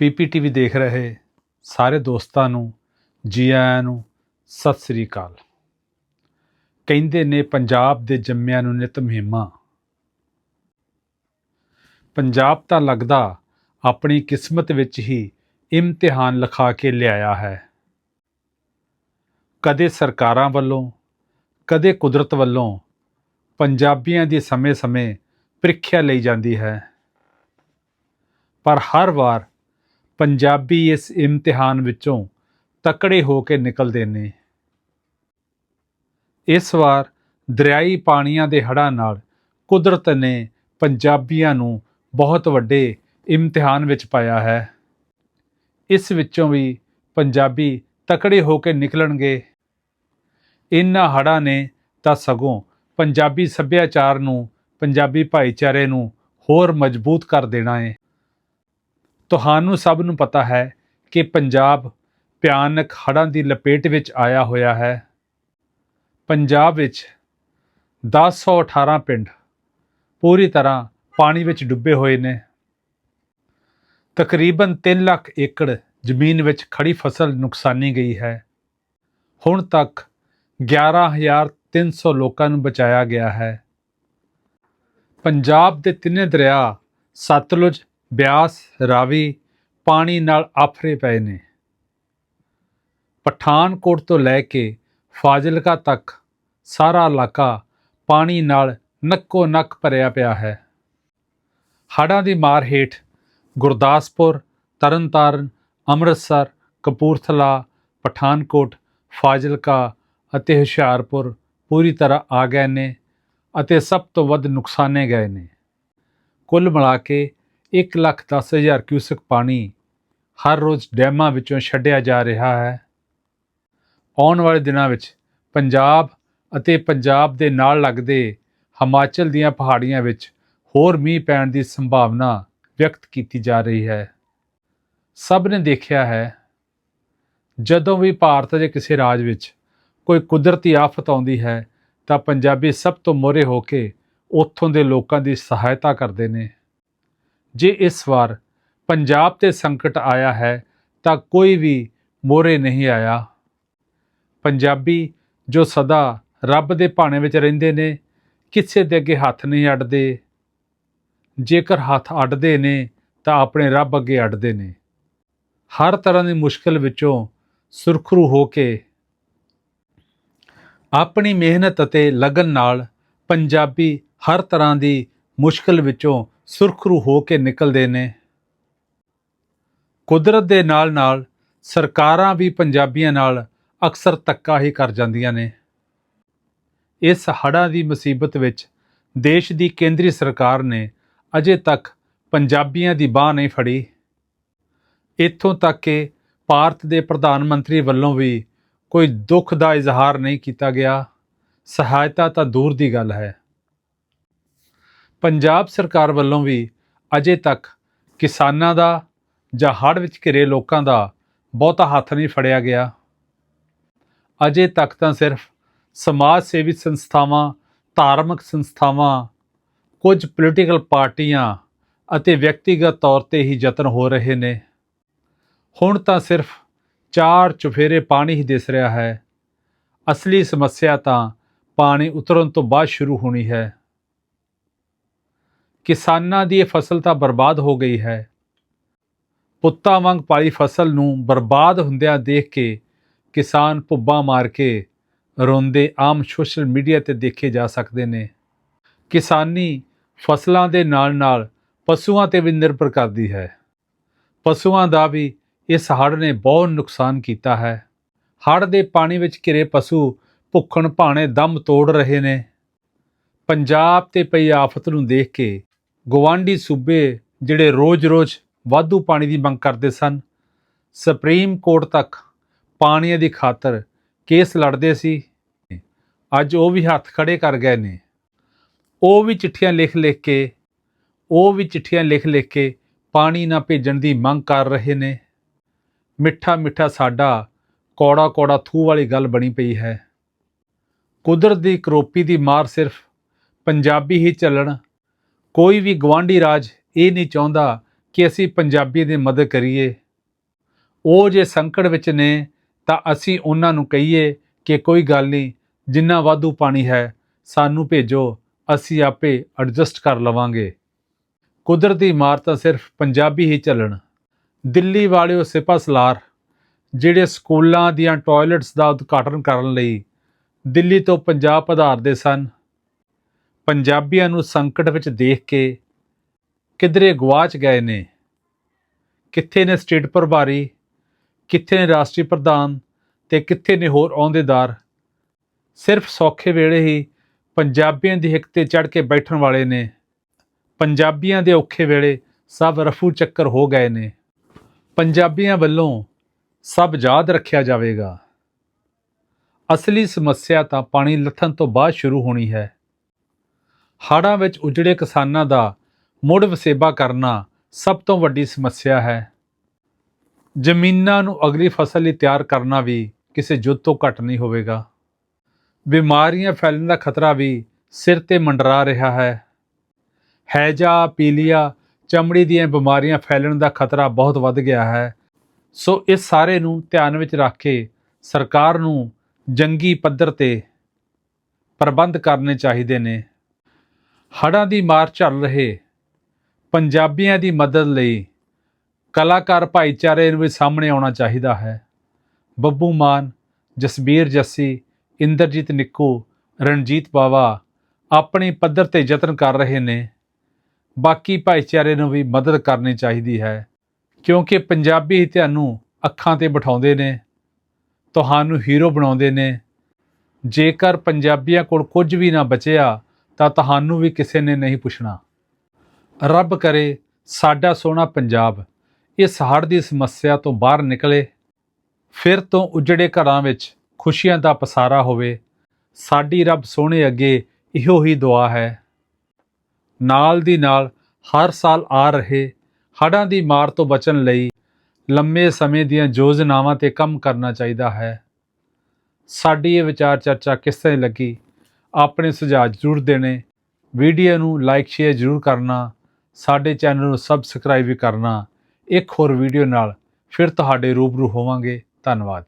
ਪੀਪੀਟੀਵੀ ਦੇਖ ਰਹੇ ਸਾਰੇ ਦੋਸਤਾਂ ਨੂੰ ਜੀ ਆਇਆਂ ਨੂੰ, ਸਤਿ ਸ੍ਰੀ ਅਕਾਲ। ਕਹਿੰਦੇ ਨੇ ਪੰਜਾਬ ਦੇ ਜੰਮਿਆਂ ਨੂੰ ਨਿਤ ਮਹਿਮਾ। ਪੰਜਾਬ ਤਾਂ ਲੱਗਦਾ ਆਪਣੀ ਕਿਸਮਤ ਵਿੱਚ ਹੀ ਇਮਤਿਹਾਨ ਲਿਖਾ ਕੇ ਲਿਆਇਆ ਹੈ। ਕਦੇ ਸਰਕਾਰਾਂ ਵੱਲੋਂ, ਕਦੇ ਕੁਦਰਤ ਵੱਲੋਂ ਪੰਜਾਬੀਆਂ ਦੀ ਸਮੇਂ-ਸਮੇਂ ਪ੍ਰੀਖਿਆ ਲਈ ਜਾਂਦੀ ਹੈ। ਪਰ ਹਰ ਵਾਰ ਪੰਜਾਬੀ ਇਸ ਇਮਤਿਹਾਨ ਵਿੱਚੋਂ ਤਕੜੇ ਹੋ ਕੇ ਨਿਕਲਦੇ ਨੇ। ਇਸ ਵਾਰ ਦਰਿਆਈ ਪਾਣੀਆਂ ਦੇ ਹੜ੍ਹਾਂ ਨਾਲ ਕੁਦਰਤ ਨੇ ਪੰਜਾਬੀਆਂ ਨੂੰ ਬਹੁਤ ਵੱਡੇ ਇਮਤਿਹਾਨ ਵਿੱਚ ਪਾਇਆ ਹੈ। ਇਸ ਵਿੱਚੋਂ ਵੀ ਪੰਜਾਬੀ ਤਕੜੇ ਹੋ ਕੇ ਨਿਕਲਣਗੇ। ਇਨ੍ਹਾਂ ਹੜ੍ਹਾਂ ਨੇ ਤਾਂ ਸਗੋਂ ਪੰਜਾਬੀ ਸੱਭਿਆਚਾਰ ਨੂੰ, ਪੰਜਾਬੀ ਭਾਈਚਾਰੇ ਨੂੰ ਹੋਰ ਮਜ਼ਬੂਤ ਕਰ ਦੇਣਾ ਹੈ ਤੁਹਾਨੂੰ ਸਭ ਨੂੰ ਪਤਾ ਹੈ ਕਿ ਪੰਜਾਬ ਭਿਆਨਕ ਹੜ੍ਹਾਂ ਦੀ ਲਪੇਟ ਵਿੱਚ ਆਇਆ ਹੋਇਆ ਹੈ। ਪੰਜਾਬ ਵਿੱਚ 1018 ਪਿੰਡ ਪੂਰੀ ਤਰ੍ਹਾਂ ਪਾਣੀ ਵਿੱਚ ਡੁੱਬੇ ਹੋਏ ਨੇ। ਤਕਰੀਬਨ 3 ਲੱਖ ਏਕੜ ਜ਼ਮੀਨ ਵਿੱਚ ਖੜੀ ਫਸਲ ਨੁਕਸਾਨੀ ਗਈ ਹੈ। ਹੁਣ ਤੱਕ 11300 ਲੋਕਾਂ ਨੂੰ ਬਚਾਇਆ ਗਿਆ ਹੈ। ਪੰਜਾਬ ਦੇ ਤਿੰਨੇ ਦਰਿਆ ਸਤਲੁਜ ਬਿਆਸ, ਰਾਵੀ, ਪਾਣੀ ਨਾਲ ਆਫਰੇ ਪਏ ਨੇ। ਪਠਾਨਕੋਟ ਤੋਂ ਲੈ ਕੇ ਫਾਜ਼ਿਲਕਾ ਤੱਕ ਸਾਰਾ ਇਲਾਕਾ ਪਾਣੀ ਨਾਲ ਨੱਕੋ ਨੱਕ ਭਰਿਆ ਪਿਆ ਹੈ। ਹੜ੍ਹਾਂ ਦੀ ਮਾਰ ਹੇਠ ਗੁਰਦਾਸਪੁਰ, ਤਰਨਤਾਰਨ, ਅੰਮ੍ਰਿਤਸਰ, ਕਪੂਰਥਲਾ, ਪਠਾਨਕੋਟ, ਫਾਜ਼ਿਲਕਾ ਅਤੇ ਹੁਸ਼ਿਆਰਪੁਰ ਪੂਰੀ ਤਰ੍ਹਾਂ ਆ ਗਏ ਨੇ ਅਤੇ ਸਭ ਤੋਂ ਵੱਧ ਨੁਕਸਾਨੇ ਗਏ ਨੇ। ਕੁੱਲ ਮਿਲਾ ਕੇ 110000 ਕਿਊਸਕ ਪਾਣੀ ਹਰ ਰੋਜ਼ ਡੈਮਾਂ ਵਿੱਚੋਂ ਛੱਡਿਆ ਜਾ ਰਿਹਾ ਹੈ। ਆਉਣ ਵਾਲੇ ਦਿਨਾਂ ਵਿੱਚ ਪੰਜਾਬ ਅਤੇ ਪੰਜਾਬ ਦੇ ਨਾਲ ਲੱਗਦੇ ਹਿਮਾਚਲ ਦੀਆਂ ਪਹਾੜੀਆਂ ਵਿੱਚ ਹੋਰ ਮੀਂਹ ਪੈਣ ਦੀ ਸੰਭਾਵਨਾ ਵਿਅਕਤ ਕੀਤੀ ਜਾ ਰਹੀ ਹੈ। ਸਭ ਨੇ ਦੇਖਿਆ ਹੈ, ਜਦੋਂ ਵੀ ਭਾਰਤ ਦੇ ਕਿਸੇ ਰਾਜ ਵਿੱਚ ਕੋਈ ਕੁਦਰਤੀ ਆਫਤ ਆਉਂਦੀ ਹੈ ਤਾਂ ਪੰਜਾਬੀ ਸਭ ਤੋਂ ਮੋਰੇ ਹੋ ਕੇ ਉੱਥੋਂ ਦੇ ਲੋਕਾਂ ਦੀ ਸਹਾਇਤਾ ਕਰਦੇ ਨੇ। ਜੇ ਇਸ ਵਾਰ ਪੰਜਾਬ ਤੇ ਸੰਕਟ ਆਇਆ ਹੈ, ਤਾਂ ਕੋਈ ਵੀ ਮੋਰੇ ਨਹੀਂ ਆਇਆ। ਪੰਜਾਬੀ ਜੋ ਸਦਾ ਰੱਬ ਦੇ ਭਾਣੇ ਵਿੱਚ ਰਹਿੰਦੇ ਨੇ, ਕਿਸੇ ਦੇ ਅੱਗੇ ਹੱਥ ਨਹੀਂ ਅੱਡਦੇ। ਜੇਕਰ ਹੱਥ ਅੱਡਦੇ ਨੇ, ਤਾਂ ਆਪਣੇ ਰੱਬ ਅੱਗੇ ਅੱਡਦੇ ਨੇ। ਹਰ ਤਰ੍ਹਾਂ ਦੀ ਮੁਸ਼ਕਲ ਵਿੱਚੋਂ ਸੁਰਖਰੂ ਹੋ ਕੇ ਆਪਣੀ ਮਿਹਨਤ ਅਤੇ ਲਗਨ ਨਾਲ ਪੰਜਾਬੀ ਹਰ ਤਰ੍ਹਾਂ ਦੀ ਮੁਸ਼ਕਲ ਵਿੱਚੋਂ ਸੁਰਖਰੂ ਹੋ ਕੇ ਨਿਕਲਦੇ ਨੇ। ਕੁਦਰਤ ਦੇ ਨਾਲ-ਨਾਲ ਸਰਕਾਰਾਂ ਵੀ ਪੰਜਾਬੀਆਂ ਨਾਲ ਅਕਸਰ ਤੱਕਾ ਹੀ ਕਰ ਜਾਂਦੀਆਂ ਨੇ। ਇਸ ਹੜ੍ਹਾਂ ਦੀ ਮੁਸੀਬਤ ਵਿੱਚ ਦੇਸ਼ ਦੀ ਕੇਂਦਰੀ ਸਰਕਾਰ ਨੇ ਅਜੇ ਤੱਕ ਪੰਜਾਬੀਆਂ ਦੀ ਬਾਹ ਨਹੀਂ ਫੜੀ। ਇੱਥੋਂ ਤੱਕ ਕਿ ਭਾਰਤ ਦੇ ਪ੍ਰਧਾਨ ਮੰਤਰੀ ਵੱਲੋਂ ਵੀ ਕੋਈ ਦੁੱਖ ਦਾ ਇਜ਼ਹਾਰ ਨਹੀਂ ਕੀਤਾ ਗਿਆ। ਸਹਾਇਤਾ ਤਾਂ ਦੂਰ ਦੀ ਗੱਲ ਹੈ। ਪੰਜਾਬ ਸਰਕਾਰ ਵੱਲੋਂ ਵੀ ਅਜੇ ਤੱਕ ਕਿਸਾਨਾਂ ਦਾ ਜਾਂ ਹੜ੍ਹ ਵਿੱਚ ਘਿਰੇ ਲੋਕਾਂ ਦਾ ਬਹੁਤਾ ਹੱਥ ਨਹੀਂ ਫੜਿਆ ਗਿਆ। ਅਜੇ ਤੱਕ ਤਾਂ ਸਿਰਫ ਸਮਾਜ ਸੇਵੀ ਸੰਸਥਾਵਾਂ, ਧਾਰਮਿਕ ਸੰਸਥਾਵਾਂ, ਕੁਝ ਪੋਲੀਟੀਕਲ ਪਾਰਟੀਆਂ ਅਤੇ ਵਿਅਕਤੀਗਤ ਤੌਰ ਤੇ ਹੀ ਯਤਨ ਹੋ ਰਹੇ ਨੇ। ਹੁਣ ਤਾਂ ਸਿਰਫ ਚਾਰ ਚੁਫੇਰੇ ਪਾਣੀ ਹੀ ਦਿਸ ਰਿਹਾ ਹੈ। ਅਸਲੀ ਸਮੱਸਿਆ ਤਾਂ ਪਾਣੀ ਉਤਰਨ ਤੋਂ ਬਾਅਦ ਸ਼ੁਰੂ ਹੋਣੀ ਹੈ। ਕਿਸਾਨਾਂ ਦੀ ਇਹ ਫਸਲ ਤਾਂ ਬਰਬਾਦ ਹੋ ਗਈ ਹੈ। ਪੁੱਤਾਂ ਵਾਂਗ ਪਾਲੀ ਫਸਲ ਨੂੰ ਬਰਬਾਦ ਹੁੰਦਿਆਂ ਦੇਖ ਕੇ ਕਿਸਾਨ ਭੁੱਬਾਂ ਮਾਰ ਕੇ ਰੋਂਦੇ ਆਮ ਸੋਸ਼ਲ ਮੀਡੀਆ ਤੇ ਦੇਖੇ ਜਾ ਸਕਦੇ ਨੇ। ਕਿਸਾਨੀ ਫਸਲਾਂ ਦੇ ਨਾਲ-ਨਾਲ ਪਸ਼ੂਆਂ ਤੇ ਵੀ ਨਿਰਭਰ ਕਰਦੀ ਹੈ। ਪਸ਼ੂਆਂ ਦਾ ਵੀ ਇਸ ਹੜ੍ਹ ਨੇ ਬਹੁਤ ਨੁਕਸਾਨ ਕੀਤਾ ਹੈ। ਹੜ੍ਹ ਦੇ ਪਾਣੀ ਵਿੱਚ ਘਿਰੇ ਪਸ਼ੂ ਭੁੱਖਣ ਭਾਣੇ ਦਮ ਤੋੜ ਰਹੇ ਨੇ। ਪੰਜਾਬ ਤੇ ਪਈ ਆਫਤ ਨੂੰ ਦੇਖ ਕੇ ਗਵਾਂਡੀ ਸੂਬੇ ਜਿਹੜੇ ਰੋਜ਼-ਰੋਜ਼ ਵਾਧੂ ਪਾਣੀ ਦੀ ਮੰਗ ਕਰਦੇ ਸਨ, ਸੁਪਰੀਮ ਕੋਰਟ ਤੱਕ ਪਾਣੀ ਦੀ ਖਾਤਰ ਕੇਸ ਲੜਦੇ ਸੀ। ਅੱਜ ਉਹ ਵੀ ਹੱਥ ਖੜੇ ਕਰ ਗਏ ਨੇ। ਉਹ ਵੀ ਚਿੱਠੀਆਂ ਲਿਖ-ਲਿਖ ਕੇ, ਉਹ ਵੀ ਚਿੱਠੀਆਂ ਲਿਖ-ਲਿਖ ਕੇ ਪਾਣੀ ਨਾ ਭੇਜਣ ਦੀ ਮੰਗ ਕਰ ਰਹੇ ਨੇ। ਮਿੱਠਾ ਮਿੱਠਾ ਸਾਡਾ ਕੌੜਾ ਕੌੜਾ ਥੂ ਵਾਲੀ ਗੱਲ ਬਣੀ ਪਈ ਹੈ। ਕੁਦਰਤ ਦੀ ਕਰੋਪੀ ਦੀ ਮਾਰ ਸਿਰਫ ਪੰਜਾਬੀ ਹੀ ਚੱਲਣ ਕੋਈ ਵੀ ਗਵਾਂਢੀ ਰਾਜ ਇਹ ਨਹੀਂ ਚਾਹੁੰਦਾ ਕਿ ਅਸੀਂ ਪੰਜਾਬੀ ਦੀ ਮਦਦ ਕਰੀਏ। ਉਹ ਜੇ ਸੰਕਟ ਵਿੱਚ ਨੇ, ਤਾਂ ਅਸੀਂ ਉਹਨਾਂ ਨੂੰ ਕਹੀਏ ਕਿ ਕੋਈ ਗੱਲ ਨਹੀਂ, ਜਿੰਨਾ ਵਾਧੂ ਪਾਣੀ ਹੈ, ਸਾਨੂੰ ਭੇਜੋ, ਅਸੀਂ ਆਪੇ ਐਡਜਸਟ ਕਰ ਲਵਾਂਗੇ। ਕੁਦਰਤੀ ਮਾਰ ਤਾਂ ਸਿਰਫ ਪੰਜਾਬੀ ਹੀ ਚੱਲਣ। ਦਿੱਲੀ ਵਾਲਿਓ ਸਿਪਾ ਸਲਾਰ, ਜਿਹੜੇ ਸਕੂਲਾਂ ਦੀਆਂ ਟਾਇਲਟਸ ਦਾ ਉਦਘਾਟਨ ਕਰਨ ਲਈ ਦਿੱਲੀ ਤੋਂ ਪੰਜਾਬ ਪਧਾਰਦੇ ਸਨ ਪੰਜਾਬੀਆਂ ਨੂੰ ਸੰਕਟ ਵਿੱਚ ਦੇਖ ਕੇ ਕਿਧਰੇ ਗਵਾਚ ਗਏ ਨੇ? ਕਿੱਥੇ ਨੇ ਸਟੇਟ ਪ੍ਰਭਾਰੀ? ਕਿੱਥੇ ਨੇ ਰਾਸ਼ਟਰੀ ਪ੍ਰਧਾਨ? ਤੇ ਕਿੱਥੇ ਨੇ ਹੋਰ ਅਹੁਦੇਦਾਰ? ਸਿਰਫ ਸੌਖੇ ਵੇਲੇ ਹੀ ਪੰਜਾਬੀਆਂ ਦੀ ਹਿੱਕ ਤੇ ਚੜ ਕੇ ਬੈਠਣ ਵਾਲੇ ਨੇ। ਪੰਜਾਬੀਆਂ ਦੇ ਔਖੇ ਵੇਲੇ ਸਭ ਰਫੂ ਚੱਕਰ ਹੋ ਗਏ ਨੇ। ਪੰਜਾਬੀਆਂ ਵੱਲੋਂ ਸਭ ਯਾਦ ਰੱਖਿਆ ਜਾਵੇਗਾ। ਅਸਲੀ ਸਮੱਸਿਆ ਤਾਂ ਪਾਣੀ ਲੱਥਣ ਤੋਂ ਬਾਅਦ ਸ਼ੁਰੂ ਹੋਣੀ ਹੈ। ਹੜ੍ਹਾਂ ਵਿੱਚ ਉਜੜੇ ਕਿਸਾਨਾਂ ਦਾ ਮੁੜ ਵਸੇਬਾ ਕਰਨਾ ਸਭ ਤੋਂ ਵੱਡੀ ਸਮੱਸਿਆ ਹੈ। ਜ਼ਮੀਨਾਂ ਨੂੰ ਅਗਲੀ ਫਸਲ ਲਈ ਤਿਆਰ ਕਰਨਾ ਵੀ ਕਿਸੇ ਜੁੱਧ ਤੋਂ ਘੱਟ ਨਹੀਂ ਹੋਵੇਗਾ। ਬਿਮਾਰੀਆਂ ਫੈਲਣ ਦਾ ਖਤਰਾ ਵੀ ਸਿਰ ਤੇ ਮੰਡਰਾ ਰਿਹਾ ਹੈ। ਹੈਜਾ, ਪੀਲੀਆ, ਚਮੜੀ ਦੀਆਂ ਬਿਮਾਰੀਆਂ ਫੈਲਣ ਦਾ ਖਤਰਾ ਬਹੁਤ ਵੱਧ ਗਿਆ ਹੈ। ਸੋ ਇਸ ਸਾਰੇ ਨੂੰ ਧਿਆਨ ਵਿੱਚ ਰੱਖ ਕੇ ਸਰਕਾਰ ਨੂੰ ਜੰਗੀ ਪੱਧਰ ਤੇ ਪ੍ਰਬੰਧ ਕਰਨੇ ਚਾਹੀਦੇ ਨੇ। ਹੜ੍ਹਾਂ ਦੀ ਮਾਰ ਝੱਲ ਰਹੇ, ਪੰਜਾਬੀਆਂ ਦੀ ਮਦਦ ਲਈ ਕਲਾਕਾਰ ਭਾਈਚਾਰੇ ਨੂੰ ਵੀ ਸਾਹਮਣੇ ਆਉਣਾ ਚਾਹੀਦਾ ਹੈ। ਬੱਬੂ ਮਾਨ, ਜਸਬੀਰ ਜੱਸੀ, ਇੰਦਰਜੀਤ ਨਿੱਕੂ, ਰਣਜੀਤ ਬਾਵਾ ਆਪਣੀ ਪੱਧਰ ਤੇ ਯਤਨ ਕਰ ਰਹੇ ਨੇ। ਬਾਕੀ ਭਾਈਚਾਰੇ ਨੂੰ ਵੀ ਮਦਦ ਕਰਨੀ ਚਾਹੀਦੀ ਹੈ, ਕਿਉਂਕਿ ਪੰਜਾਬੀ ਹੀ ਤੁਹਾਨੂੰ ਅੱਖਾਂ ਤੇ ਬਿਠਾਉਂਦੇ ਨੇ, ਤੁਹਾਨੂੰ ਹੀਰੋ ਬਣਾਉਂਦੇ ਨੇ। ਜੇਕਰ ਪੰਜਾਬੀਆਂ ਕੋਲ ਕੁਝ ਵੀ ਨਾ ਬਚਿਆ ਤਾਂ ਤੁਹਾਨੂੰ ਵੀ ਕਿਸੇ ਨੇ ਨਹੀਂ ਪੁੱਛਣਾ। ਰੱਬ ਕਰੇ, ਸਾਡਾ ਸੋਹਣਾ ਪੰਜਾਬ, ਇਸ ਹੜ੍ਹ ਦੀ ਸਮੱਸਿਆ ਤੋਂ ਬਾਹਰ ਨਿਕਲੇ। ਫਿਰ ਤੋਂ ਉਜੜੇ ਘਰਾਂ ਵਿੱਚ ਖੁਸ਼ੀਆਂ ਦਾ ਪਸਾਰਾ ਹੋਵੇ। ਸਾਡੀ ਰੱਬ ਸੋਹਣੇ ਅੱਗੇ ਇਹੋ ਹੀ ਦੁਆ ਹੈ। ਨਾਲ ਦੀ ਨਾਲ ਹਰ ਸਾਲ ਆ ਰਹੇ ਹੜ੍ਹਾਂ ਦੀ ਮਾਰ ਤੋਂ ਬਚਣ ਲਈ ਲੰਮੇ ਸਮੇਂ ਦੀਆਂ ਯੋਜਨਾਵਾਂ ਤੇ ਕੰਮ ਕਰਨਾ ਚਾਹੀਦਾ ਹੈ। ਸਾਡੀ ਇਹ ਵਿਚਾਰ ਚਰਚਾ ਕਿਸ ਤਰ੍ਹਾਂ ਲੱਗੀ? ਆਪਣੇ ਸੁਝਾਅ ਜ਼ਰੂਰ ਦੇਣੇ। ਵੀਡੀਓ ਨੂੰ ਲਾਈਕ ਸ਼ੇਅਰ ਜ਼ਰੂਰ ਕਰਨਾ। ਸਾਡੇ ਚੈਨਲ ਨੂੰ ਸਬਸਕ੍ਰਾਈਬ ਵੀ ਕਰਨਾ। ਇੱਕ ਹੋਰ ਵੀਡੀਓ ਨਾਲ ਫਿਰ ਤੁਹਾਡੇ ਰੂਬਰੂ ਹੋਵਾਂਗੇ। ਧੰਨਵਾਦ।